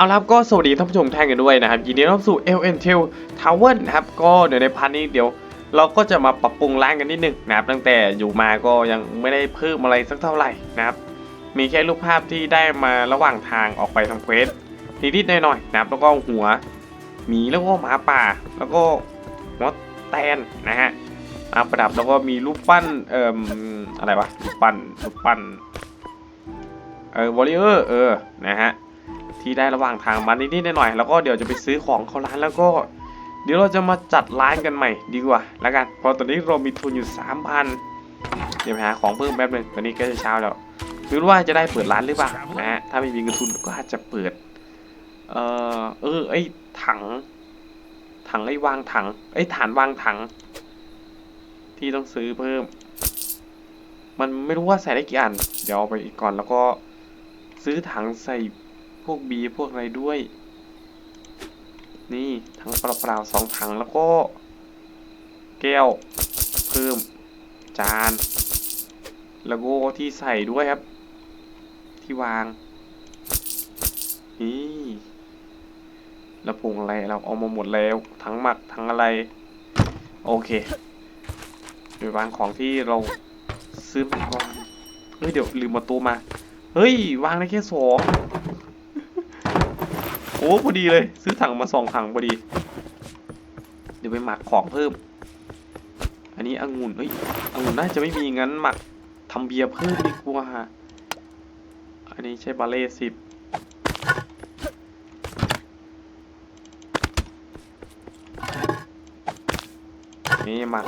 เอาละครับก็สวัสดีท่านผู้ชมท่านกันด้วยนะครับยินดีต้อนรับสู่ LN t e l Tower นะครับก็เดี๋ยวในพาร์ทนี้เดี๋ยว เราก็จะมาปรับปรุงร้านกันนิดนึงนะครับตั้งแต่อยู่มาก็ยังไม่ได้เพิ่มอะไรสักเท่าไหร่นะครับมีแค่รูปภาพที่ได้มาระหว่างทางออกไปทำเควสนิดๆหน่อยๆนะครับแล้วก็หัวหมีแล้วก็หมาป่า แล้วก็หัวแตนนะฮะมาประดับแล้วก็มีรูปปั้นเอ่ออะไรวะรูปปั้นรูปปั้นเออวอลเลอร์เออนะฮะ ที่ได้ระหว่างทางมานิดๆหน่อยๆแล้วก็เดี๋ยวจะไปซื้อของเข้าร้านแล้วก็ เดี๋ยวเราจะมาจัดร้านกันใหม่ดีกว่าแล้วกันเพราะตอนนี้เรามีทุนอยู่3,000เดี๋ยวไปหาของเพิ่มแป๊บหนึงตอนนี้ใก็จะเช้าแล้วไม่รู้ว่าจะได้เปิดร้านหรือเปล่านะฮะถ้าไม่มีเงินทุนก็อาจจะเปิด เออเออไอ้ถัง ถังไอ้วางถังไอ้ฐานวางถัง ที่ต้องซื้อเพิ่ม มันไม่รู้ว่าใส่ได้กี่อัน เดี๋ยวเอาไปอีกก่อนแล้วก็ซื้อถังใส่ วกบีพวกอะไรด้วย นี่ถังเปล่าๆสองถังแล้วก็ แก้ว เพิ่ม จาน แล้วก็ที่ใส่ด้วยครับ ที่วาง นี่แล้วปรุงอะไรเราเอามาหมดแล้ว ทั้งหมักทั้งอะไร โอเคเดี๋ยววางของที่เราซื้อมาก่อนเฮ้ยเดี๋ยวลืมมาตัวมา เฮ้ย วางได้แค่สอง โอ้พอดีเลย ซื้อถังมาสองถังพอดี เดี๋ยวไปหมักของเพิ่ม อันนี้องุ่นเฮ้ยองุ่นน่าจะไม่มีงั้นหมักทำเบียร์เพิ่มดีกว่าอันนี้ใช้บาเล่สิบนี่หมัก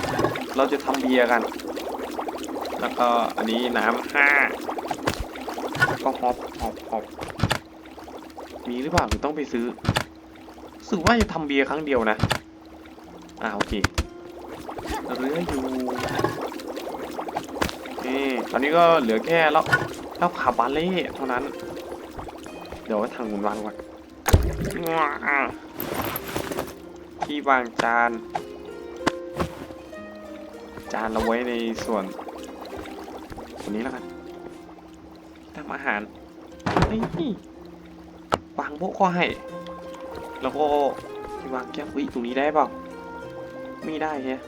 เราจะทำเบียร์กัน แล้วก็อันนี้น้ำห้าก็ฮอปฮอปฮอป มีหรือเปล่าหรือต้องไปซื้อรู้สึกว่าจะทำเบียร์ครั้งเดียวนะ อ่าโอเคเหลืออยู่นี่ตอนนี้ก็เหลือแค่แล้วแล้วขาบาเล่เท่านั้น เดี๋ยวไว้ทางหมุนวางก่อนที่วางจาน จานเราไว้ในส่วนตรงนี้แล้วกันทำอาหารนี่ วางโบะก็ให้ แล้วก็วางแก้ววิตรงนี้ได้เปล่าไม่ได้แฮะ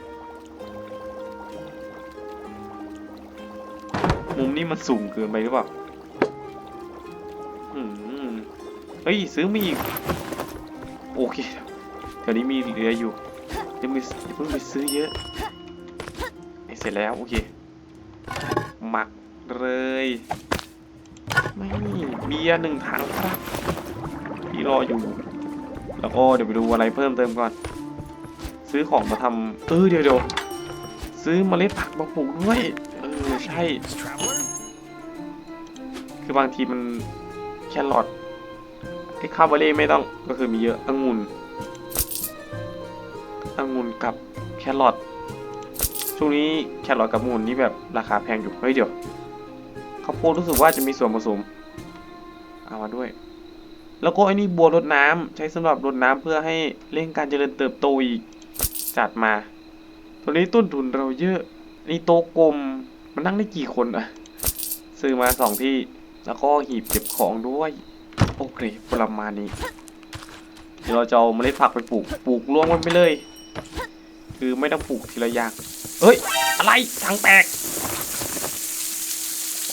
มุมนี้มันสูงเกินไปหรือเปล่าอืมเฮ้ยซื้อมาอีก โอเคเดี๋ยวนี้มีเหลืออยู่เดี๋ยวมีอย่เพิ่งไปซื้อเยอะเสร็จแล้ว โอเคหมักเลย ไม่เบียร์หนึ่งถังครับ ที่รออยู่ แล้วก็เดี๋ยวไปดูอะไรเพิ่มเติมก่อน ซื้อของมาทำเออเดี๋ยวเดี๋ยวซื้อเมล็ดผักมาปลูกด้วย เออใช่ คือบางทีมันแครอทไอ้คาร์บอเล่ไม่ต้องก็คือมีเยอะองุ่นองุ่นกับแครอทช่วงนี้แครอทกับองุ่นนี่แบบราคาแพงอยู่เฮ้ยเดี๋ยวข้าวโพดรู้สึกว่าจะมีส่วนผสมเอามาด้วย แล้วก็ไอ้นี่บัวรดน้ำใช้สำหรับรดน้ำเพื่อให้เร่งการเจริญเติบโตอีกจัดมา ตัวนี้ต้นทุนเราเยอะนี่โต๊ะกลมมันนั่งได้กี่คนอะซื้อมาสองที่แล้วก็หีบเก็บของด้วยโอเคประมาณนี้เดี๋ยวเราจะเอาเมล็ดผักไปปลูกปลูกรวมกันไปเลย คือไม่ต้องปลูกทีละอย่างเฮ้ยอะไรถังแตก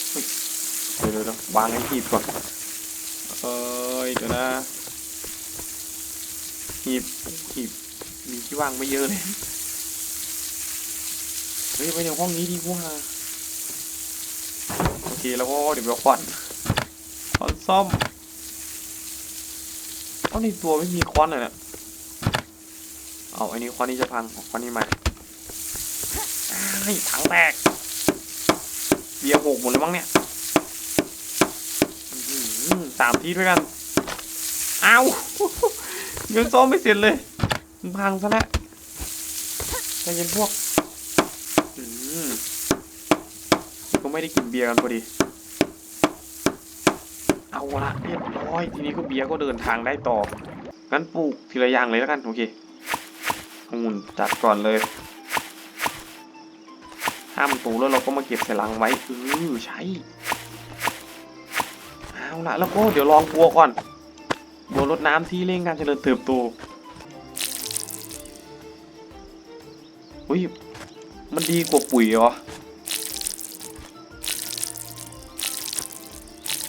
เฮ้ยเดี๋ยวเดี๋ยวเดี๋ยวางไอ้หีบก่อน เอ้ยเดี๋ยวนะ หีบหีบมีที่ว่างไม่เยอะเลยเฮ้ยไปในห้องนี้ดีกว่าโอเคแล้วก็เดี๋ยวเราควันควันซ่อมเอาในตัวไม่มีควันเลยนี่ยเอาอันนี้ควันนี้จะพังควันนี้มาไอ้ถังแตกเบียร์หกหมดเลยมั้งเนี่ยสามทีด้วยกัน เอ้า ยังซ้อมไม่เสร็จเลยมันพังซะแล้วใจเย็นพวกอืมก็ไม่ได้กินเบียร์กันพอดี เอาละเรียบร้อย ทีนี้ก็เบียร์ก็เดินทางได้ต่อ งั้นปลูกทีละอย่างเลยแล้วกัน โอเคองุ่นจัดก่อนเลยห้ามตูแล้วเราก็มาเก็บใส่ลังไว้เออใช่ เอาละแล้วก็เดี๋ยวลองบัวก่อน บัวรดน้ำที่เร่งการเจริญเติบโตอุ้ย มันดีกว่าปุ๋ยเหรอ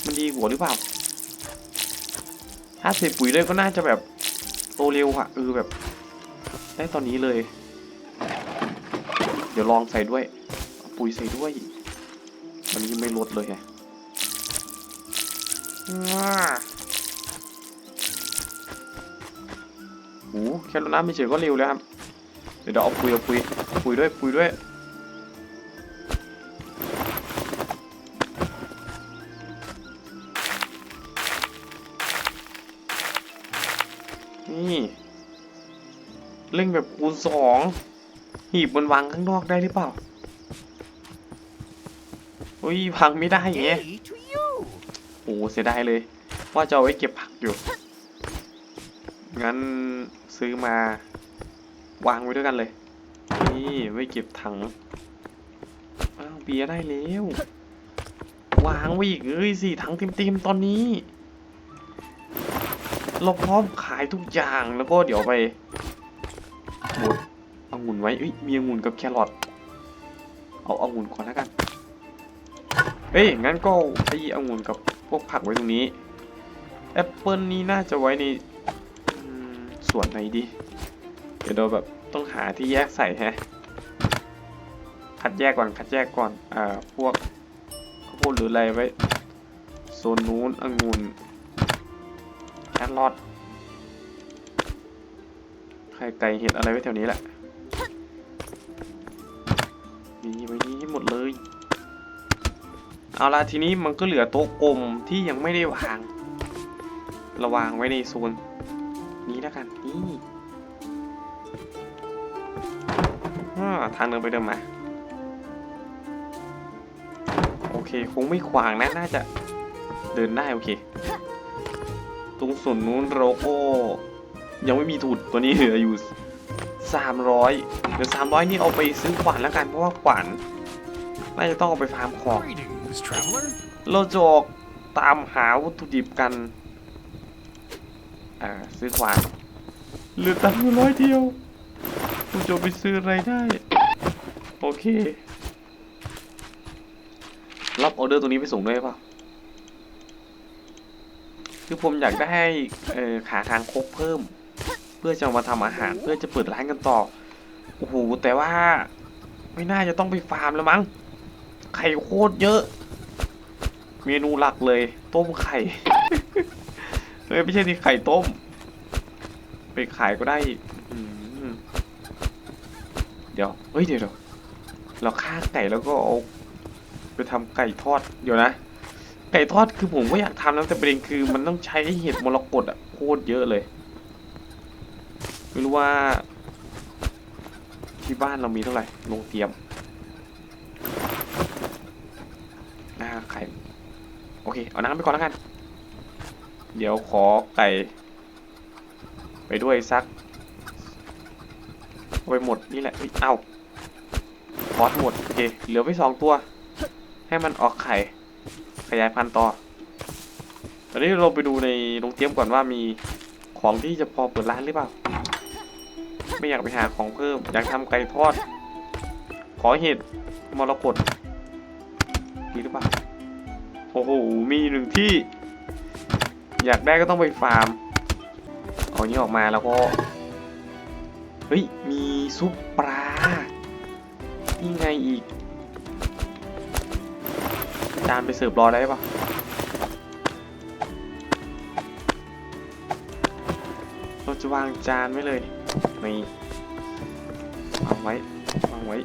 มันดีกว่าหรือเปล่า ถ้าใส่ปุ๋ยเลยก็น่าจะแบบโตเร็วอะเออแบบ ได้ตอนนี้เลย เดี๋ยวลองใส่ด้วย ปุ๋ยใส่ด้วยวันนี้ไม่ลดเลยไง โอ้แค่รดน้ำไม่เฉยก็เร็วแล้วครับ เดี๋ยวเอาปุยเอาปุยปุยด้วยปุยด้วยนี่เล่งแบบคูณสองหีบมันวางข้างนอกได้หรือเปล่าอุ้ยวางไม่ได้อย่างโอ้เสียดายเลย ว่าจะเอาไว้เก็บผักอยู่ งั้น ซื้อมาวางไว้ด้วยกันเลย นี่ไว้เก็บถังอ้าวเบียร์ได้แล้ววางไว้อีกเอ้ยสี่ถังเต็มๆตอนนี้เราพร้อมขายทุกอย่างแล้วก็เดี๋ยวไปบดองุ่นไว้เอ้ยมีองุ่นกับแครอทเอาเอางุ่นก่อนแล้วกันเอ้ยงั้นก็ไปอางุ่นกับพวกผักไว้ตรงนี้แอปเปิลนี้น่าจะไว้ใน ส่วนไหนดี เดี๋ยวเราแบบต้องหาที่แยกใส่ฮะคัดแยกก่อนคัดแยกก่อนอ่าพวกข้าวโพดหรืออะไรไว้โซนนู้นองุ่นแครอทไข่ไก่เห็ดอะไรไว้แถวนี้แหละมีไว้นี้ให้หมดเลยเอาละทีนี้มันก็เหลือโต๊ะกลมที่ยังไม่ได้วาง ระวางไว้ในโซน นี้แล้วกันนี่อ่าทางเดินไปเดินมา โอเค คงไม่ขวางนะ น่าจะเดินได้โอเค ตรงส่วนนู้นเราก็ยังไม่มีถุดตัวนี้เหลืออยู่300เดี๋ยว300นี่เอาไปซื้อขวานแล้วกัน เพราะว่าขวานน่าจะต้องเอาไปฟาร์มของเราจะออกตามหาวัตถุดิบกัน อ่าซื้อขวานเหลือตังค์อยู่ร้อยเดียวเราจะเอาไปซื้ออะไรได้ โอเครับออเดอร์ตรงนี้ไปส่งด้วยเปล่าคือผมอยากได้เอ่อขาคางคกเพิ่ม เพื่อจะเอามาทำอาหารเพื่อจะเปิดร้านกันต่อ โอ้โห แต่ว่า ไม่น่าจะต้องไปฟาร์มแล้วมั้ง ไข่โคตรเยอะ เมนูหลักเลย ต้มไข่เฮ้ยไม่ใช่ที่ไข่ต้ม ไปขายก็ได้อืมเดี๋ยวเฮ้ยเดี๋ยวเดี๋ยวเราฆ่าไก่แล้วก็เอาไปทำไก่ทอดเดี๋ยวนะ ไก่ทอดคือผมก็อยากทำนะแต่ประเด็นคือ มันต้องใช้เห็ดมรกตอะโคตรเยอะเลยไม่รู้ว่า ที่บ้านเรามีเท่าไหร่ลงเตรียมหน้าไข่โอเค เอาน้ำไปก่อนแล้วกัน เดี๋ยวขอไก่ ไปด้วยสักไปหมดนี่แหละเอ้าพอดหมดโอเคเหลือไปสองตัว ให้มันออกไข่ ขยายพันธุ์ต่อตอนนี้เราไปดูในโรงเตรียมก่อนว่ามีของที่จะพอเปิดร้านหรือเปล่า ไม่อยากไปหาของเพิ่ม อยากทำไก่ทอด ขอเห็ดมรกตมีหรือเปล่า โอ้โห มีหนึ่งที่ อยากได้ก็ต้องไปฟาร์มเอานี้ออกมาแล้วก็ เฮ้ย มีซุปปลานี่ไงอีก จานไปเสิร์ฟรอได้ปะเราจะวางจานไว้เลยนี่วางไว้วางไว้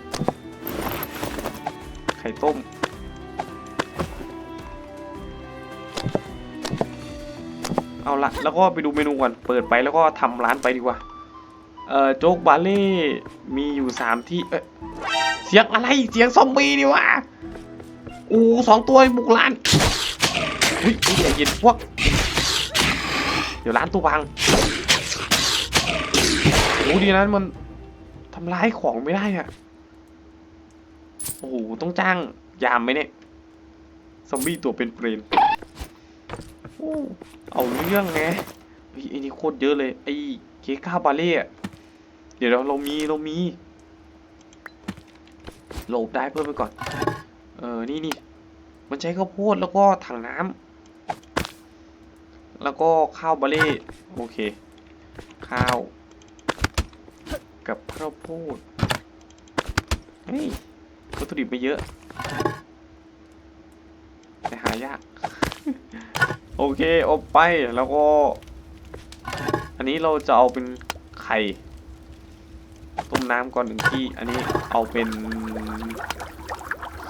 ไข่ต้ม เอาละแล้วก็ไปดูเมนูก่อนเปิดไปแล้วก็ทำร้านไปดีกว่าเอ่อโจ๊กบาเล่มีอยู่สามที่เอ๊ะเสียงอะไรเสียงซอมบี้นี่วะอูสองตัวบุกร้านอุ้ยอย่าเย็นพวก เดี๋ยวร้านตัวพังโอ้ดีนะมันทำร้ายของไม่ได้อะโอ้โหต้องจ้างยามไหมเนี่ย ซอมบี้ตัวเป็นเปรน เอาเรื่องไงฮ้ไอ้นี่โคตรเยอะเลยไอ้เค้กข้าวบาเล่เดี๋ยวเราเรามีเรามีโหลบได้เพิ่มไปก่อน เออ นี่นี่ มันใช้ข้าวโพดแล้วก็ถังน้ำแล้วก็ข้าวบาเล่โอเค ข้าว กับข้าวโพด เฮ้ยวัตถุดิบไม่เยอะ แต่หายาก โอเคเอาไปแล้วก็ อันนี้เราจะเอาเป็นไข่ต้มน้ำก่อนหนึ่งที่ อันนี้เอาเป็น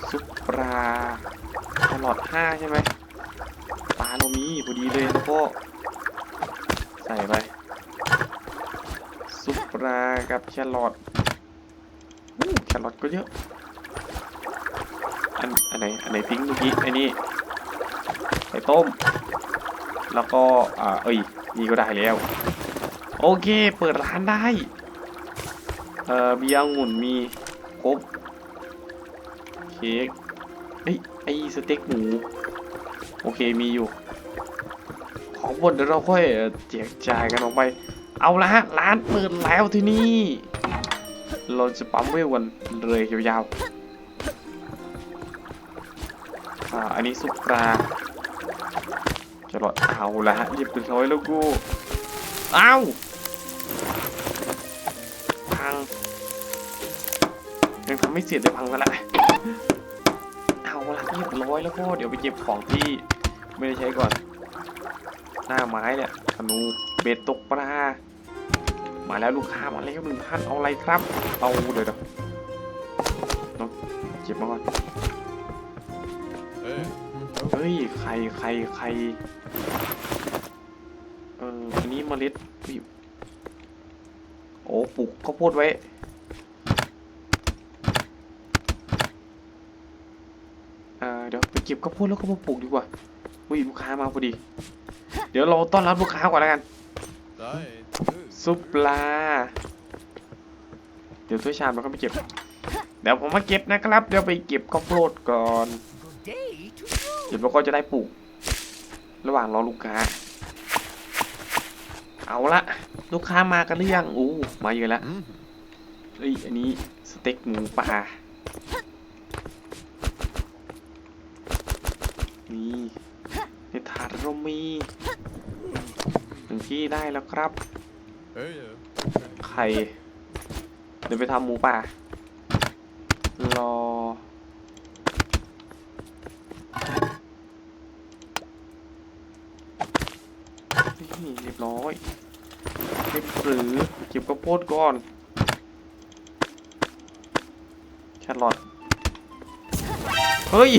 ซุปปลาตลอดห้าใช่ไหมปลาเรามีพอดีเลยแล้วก็ใส่ไปซุปปลากับแครอทแครอทก็เยอะ อันอันไหนอันไหนทิ้งเมื่อกี้อ้นี่ไข่ต้ม แล้วก็อ่าเอ้ยนี่ก็ได้แล้ว โอเค เปิดร้านได้ เอ่อเบียร์องุ่นมีครบเค้กเอ้ยไอสเต็กหมูโอเคมีอยู่ ของบนเดี๋ยวเราค่อยแจกจ่ายกันออกไป เอาละฮะร้านเปิดแล้วที่นี่ เราจะปั๊มเวลกันเลยยาวๆอ่าอันนี้ซุปปลา จะรอดเอาละฮะเรียบร้อยแล้วกูอ้าวพังยังทำไม่เสร็จเลยพังกันละเอาละเรียบร้อยแล้วก็เดี๋ยวไปเก็บของที่ไม่ได้ใช้ก่อน หน้าไม้เนี่ยธนูเบ็ดตกปลามาแล้วลูกค้ามาแล้วหนึ่งท่านเอาอะไรครับ เอาเดี๋ยวเดี๋ยวเนาะเก็บมาก่อน Hey. เฮ้ยไข่ไข่ไข่เอออันนี้เมล็ดอุ๊ยโอ้ปลูกข้าวโพดไว้เออเดี๋ยวไปเก็บข้าวโพดแล้วก็มาปลูกดีกว่าอุ้ยลูกค้ามาพอดี เดี๋ยวเราต้อนรับลูกค้าก่อนแล้วกันซุปปลา เดี๋ยวถ้วยชามเราก็ไปเก็บ เดี๋ยวผมมาเก็บนะครับ เดี๋ยวไปเก็บข้าวโพดก่อน เดี๋ยวเราก็จะได้ปลูก ระหว่างรอลูกค้า เอาละลูกค้ามากันหรือยังอู้มาเยอะแล้ว Mm. เอ้ยอันนี้สเต็กหมูปลานี่ในถาดเรามีหนึ่งที่ได้แล้วครับ Hey. uh, ไข่เดี๋ยวไปทำหมูป่ารอ นี่เรีย บร้อยเก็บหรือเก็บข้าวโพดก่อน แครอทเฮ้ย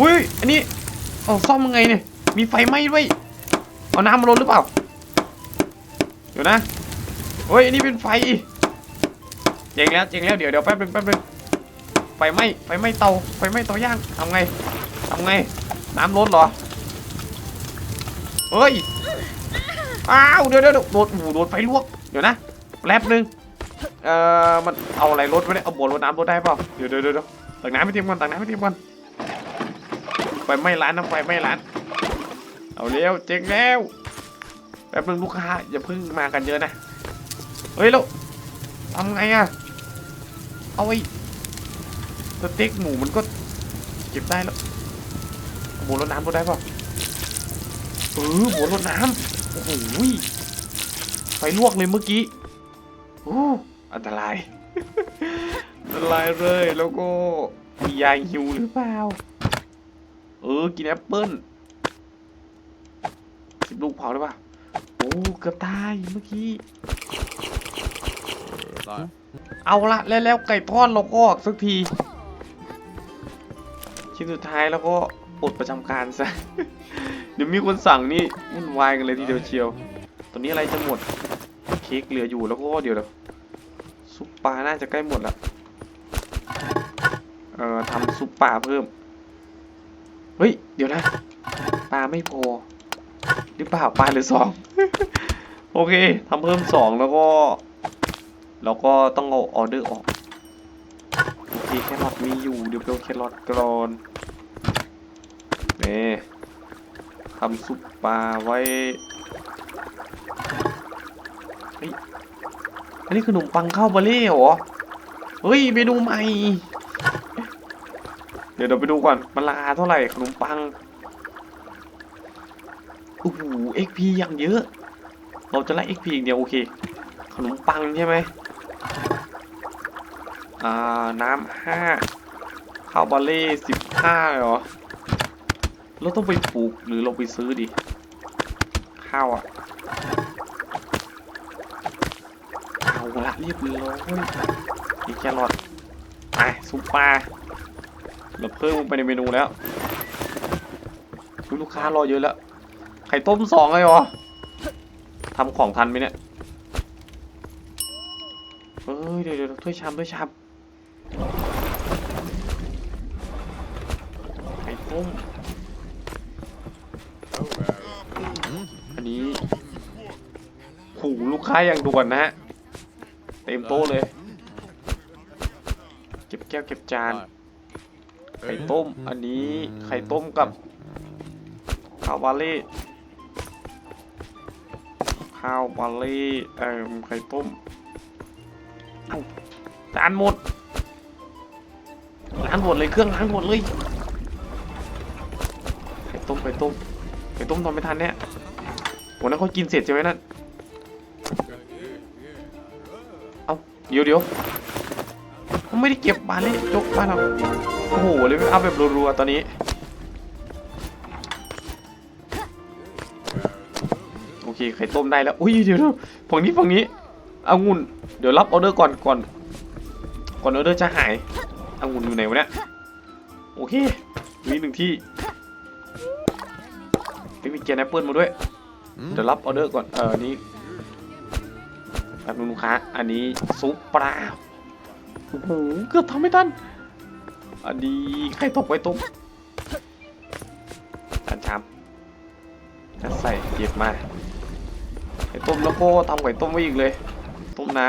อุ้ยอันนี้เอาซ่อมยังไงเนี่ย มีไฟไหม้ด้วย เอาน้ำมาลดหรือเปล่า เดี๋ยวนะเฮ้ยอันนี้เป็นไฟเจ๋งแล้วเจ๋งแล้วเดี๋ยวเดี๋ยวแป๊บนึงแป๊บนึงไฟไหม้ไฟไหม้เตาไฟไหม้เตาย่างทำไงทำไง น้ำลดเหรอ เฮ้ย อ้าวเดี๋ยวเดี๋ยวโดนโอ้โดนไฟลวกเดี๋ยวนะแป๊บนึงเอ่อมันเอาอะไรลดไว้เนี่ยเอาบนรดน้ำลดได้เปล่าเดี๋ยวเดี๋ยวเดี๋ยวตักน้ำไม่เตรียมก่อนตักน้ำไม่เตรียมก่อนไฟไม้ร้านนะไฟไม้ร้าน เอาเร็วเจ๋งแล้วแป๊บนึงลูกค้าอย่าเพิ่งมากันเยอะนะเฮ้ยแล้วทำไงอะเอาไอ้สเต็กหมูมันก็เก็บได้แล้วหมูรดน้ำรดได้เปล่าเออหมูรดน้ำ อ้โหไฟลวกเลยเมื่อกี้โอ้อันตราย อันตรายเลยแล้วก็มียาหิวหรือเปล่า เออ กินแอปเปิ้ลสิบลูกเผาได้ป่ะโอ้เกือบตายเมื่อกี้เอาละแล้วแล้วไก่ทอดเราก็ออกสักที ชิ้นสุดท้ายแล้วก็ปลดประจำการซะ เดี๋ยวมีคนสั่งนี่วุ่นวายกันเลยทีเดียวเชียว ตอนนี้อะไรจะหมด เค้กเหลืออยู่แล้วก็เดี๋ยวเดี๋ยวซุปปลาน่าจะใกล้หมดละเอ่อทำซุปปลาเพิ่ม เฮ้ย เดี๋ยวนะ ปลาไม่พอ หรือเปล่าปลาเหลือสอง โอเคทำเพิ่มสองแล้วก็ แล้วก็ต้องเอาออเดอร์ออกโอเคแครอทมีอยู่ เดี๋ยวไปเอาแครอทก่อนนี่ ทำซุปปลาไว้เฮ้ยอันนี้ขนมปังข้าวบาเล่เหรอ เฮ้ยเมนูใหม่ เดี๋ยวเราไปดูก่อน มันราคาเท่าไหร่ขนมปังโอ้โห XP อย่างเยอะ เราจะไล่ XP อย่างเดียวโอเค ขนมปังใช่ไหมอ่า น้ำห้าข้าวบาเล่สิบห้าเหรอ เราต้องไปปลูกหรือเราไปซื้อดิ ข้าวอะเอาละเรียบร้อยมีแครอทไปซุปปลาเราเพิ่มลงไปในเมนูแล้วลูกค้ารอเยอะแล้ว ไข่ต้มสองเลยเหรอทำของทันไหมเนี่ยเอ้ยเดี๋ยวเดี๋ยวถ้วยชามถ้วยชาม ค้าอย่างด่วนนะฮะ เต็มโต๊ะเลย เก็บแก้วเก็บจาน ไข่ต้ม อันนี้ไข่ต้มกับข้าวบาล่ข้าวบาล่เอ่อไข่ต้มร้าจานหมดล้างหมดเลยเครื่องล้างหมดเลยไข่ต้มไข่ต้มไข่ต้มทำไม่ทันเนี่ยวันนั้นเขากินเสร็จใช่ไหมนั่น เอ้าเดี๋ยวเดี๋ยวเขาไม่ได้เก็บบาเล่จกบ้านเราโอ้โหเลยเอาแบบรัวๆตอนนี้ โอเคไข่ต้มได้แล้ว อุ้ยเดี๋ยวเดี๋ยวฝั่งนี้ฝั่งนี้ เอางุ่น เดี๋ยวรับออเดอร์ก่อนก่อน ก่อนออเดอร์จะหาย เอางุ่นอยู่ไหนวะเนี่ย โอเคมีหนึ่งที่ไม่มีเกียร์แอปเปิลมาด้วย เดี๋ยวรับออเดอร์ก่อน เอออันนี้ แป๊บนึงลูกค้า อันนี้ซุปปลาโอ้โหเกือบทำไม่ทันอันนี้ไข่ตกไว้ต้มจานชามจะใส่เก็บมาไข่ต้มแล้วก็ทำไข่ต้มไว้อีกเลย ต้มน้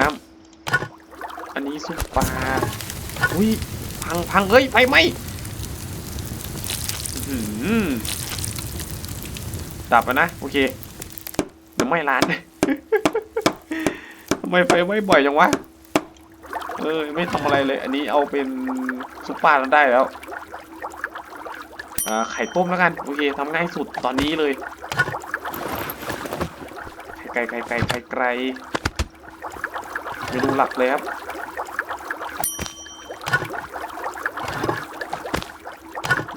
ำอันนี้ซุปปลาอุ้ยพังพังเฮ้ยไฟไหม้อื้อหือดับแล้วนะ โอเคเดี๋ยวไหม้ร้านทำ ไมไฟไม้บ่อยจังวะ เออไม่ทำอะไรเลย อันนี้เอาเป็นซุปเปอร์แล้วได้แล้วอ่าไข่ต้มแล้วกัน โอเคทำง่ายสุดตอนนี้เลยไข่ไก่ไก่ไก่ไข่ไก่เมนูหลักเลยครับ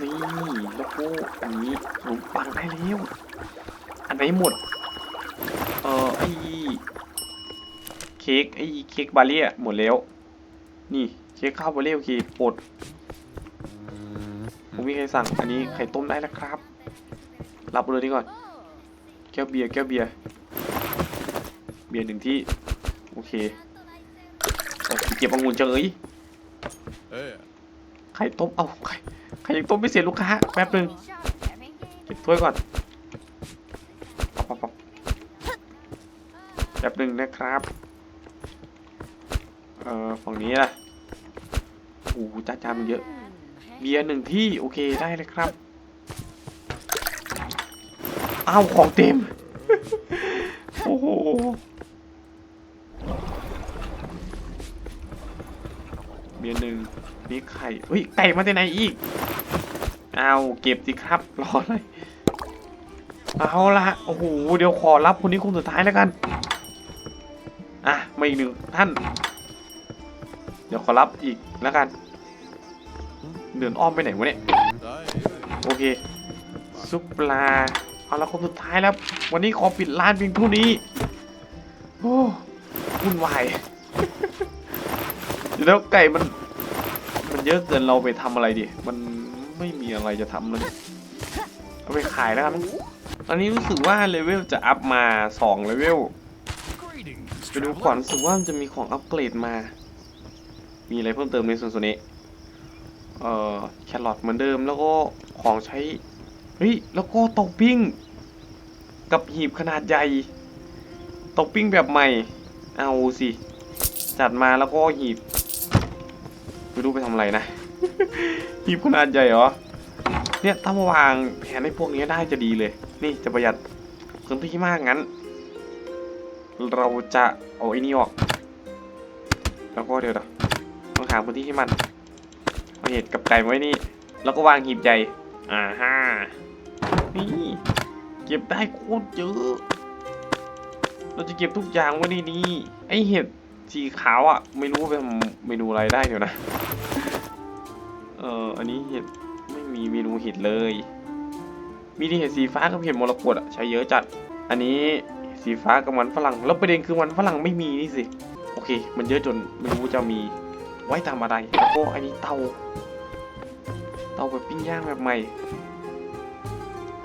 นี่แล้วก็อันนี้ขนมปังได้แล้วอันไหนหมด เออไอ เค้กไอ้เค้กบาเลียหมดแล้ว นี่เค้กข้าวบาเลียโอเคปลดผมมีใครสั่ง อันนี้ไข่ต้มได้แล้วครับ รับเลยดีก่อน แก้วเบียร์แก้วเบียร์ เบียร์หนึ่งที่ โอเคเก็บองุ่นเฉยเอ้ยไข่ต้ม เอาไข่ไข่ยังต้มไม่เสร็จลูกค้า แป๊บหนึงเก็บถ้วยก่อนปั๊บปั๊บปั๊บแป๊บหนึ่งนะครับ เอ่อฝั่งนี้ล่ะโอ้โหจ้าจามันเยอะ เบียร์หนึ่งที่โอเคได้เลยครับอ้าวของเต็ม โอ้โหเบียร์หนึ่งนี่ไข่เฮ้ยไก่มาจากไหนอีกเอาเก็บสิครับรออะไรเอาละโอ้โหเดี๋ยวขอรับคนนี้คนสุดท้ายแล้วกัน อะมาอีกหนึ่งท่านเดี๋ยวขอรับอีกแล้วกัน เดินอ้อมไปไหนวะเนี่ยได้โอเค ซุปปลา เอาละคนสุดท้ายแล้ว วันนี้ขอปิดร้านเพียงเท่านี้ โอ้วุ่นวายเดี๋ยวแล้วไก่มัน มันเยอะเกินเราไปทำอะไรดิ มันไม่มีอะไรจะทำเลยเอาไปขายแล้วกันตอนนี้รู้สึกว่าเลเวลจะอัพมา2เลเวลไปดูก่อนรู้สึกว่ามันจะมีของอัปเกรดมา มีอะไรเพิ่มเติมในส่วนส่วนนี้ เอ่อแครอทเหมือนเดิมแล้วก็ของใช้ เฮ้ย แล้วก็เตาปิ้ง กับหีบขนาดใหญ่เตาปิ้งแบบใหม่ เอาสิ จัดมาแล้วก็หีบไม่รู้ไปทำอะไรนะ หีบขนาดใหญ่เหรอ เนี่ยถ้ามาวางแผนให้พวกนี้ได้จะดีเลย นี่จะประหยัดพื้นที่มากงั้น เราจะเอาไอ้นี่ออก แล้วก็เดี๋ยวนะต้อง หาพื้นที่ให้มันเอาเห็ดกับไก่ไว้นี่ แล้วก็วางหีบใหญ่อ่าฮะนี่เก็บได้โคตรเยอะ เราจะเก็บทุกอย่างไว้ในนี้ไอเห็ดสีขาวอะ ไม่รู้ว่าไปทำเมนูอะไรได้เดี๋ยวนะ เอออันนี้เห็ดไม่มีเมนูเห็ดเลย มีที่เห็ดสีฟ้ากับเห็ดมรกตอะใช้เยอะจัด อันนี้สีฟ้ากับมันฝรั่ง แล้วประเด็นคือมันฝรั่งไม่มีนี่สิ โอเค มันเยอะจนไม่รู้จะมี ไว้ทำอะไรแล้วก็อันนี้เตา เตาแบบปิ้งย่างแบบใหม่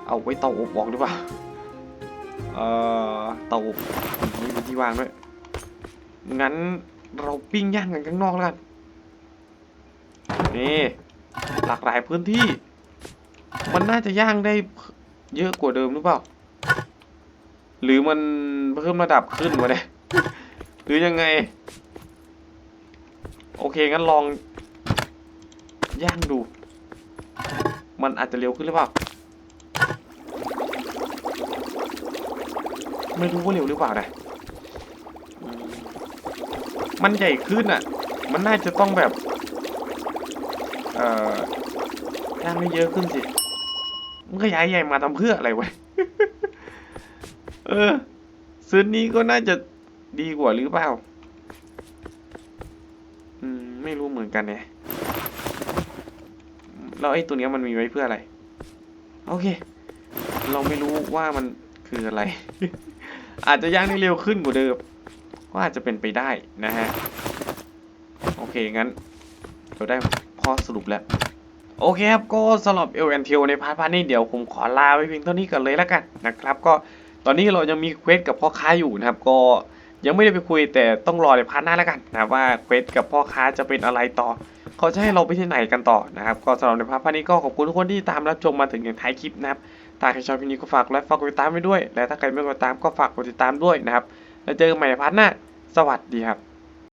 เอาไว้เตาอบออกหรือเปล่า เอ่อ เตาอบไม่มีที่วางด้วย งั้นเราปิ้งย่างกันข้างนอกแล้วกัน นี่ หลากหลายพื้นที่ มันน่าจะย่างได้เยอะกว่าเดิมหรือเปล่า หรือมันเพิ่มระดับขึ้นวะเนี่ย หรือยังไง โอเคงั้นลองย่างดู มันอาจจะเร็วขึ้นหรือเปล่า ไม่รู้ว่าเร็วหรือเปล่านะมันใหญ่ขึ้นอะ มันน่าจะต้องแบบ เอ่อย่างได้เยอะขึ้นสิ มันขยายใหญ่มาทำเพื่ออะไรวะ เออซื้อนี้ก็น่าจะดีกว่าหรือเปล่า อนกันเนี่ยแล้วไอ้ตัวเนี้ยมันมีไว้เพื่ออะไร โอเค เราไม่รู้ว่ามันคืออะไร อาจจะย่างได้เร็วขึ้นกว่าเดิมก็อาจจะเป็นไปได้นะฮะ โอเค งั้น เราได้ข้อสรุปแล้ว โอเคครับ ก็สำหรับ l n t o ในพาร์ทพาร์ทนี้เดี๋ยวผมขอลาไว้เพียงเท่านี้กันเลยแล้วกันนะครับ ก็ตอนนี้เรายังมีเควสกับพ่อค้าอยู่นะครับ ก็ ยังไม่ได้ไปคุยแต่ต้องรอในพาร์ทหน้าแล้วกันนะว่าเควสกับพ่อค้าจะเป็นอะไรต่อ เขาจะให้เราไปที่ไหนกันต่อนะครับ ก็สำหรับในพาร์ทพาร์ทนี้ก็ขอบคุณทุกคนที่ตามรับชมมาถึงอย่างท้ายคลิปนะครับถ้าใครชอบคลิปนี้ก็ฝากไลค์ฝากกดติดตามไว้ด้วย และถ้าใครไม่กดติดตามก็ฝากกดติดตามด้วยนะครับแล้วเจอกันใหม่ในพาร์ทหน้า สวัสดีครับ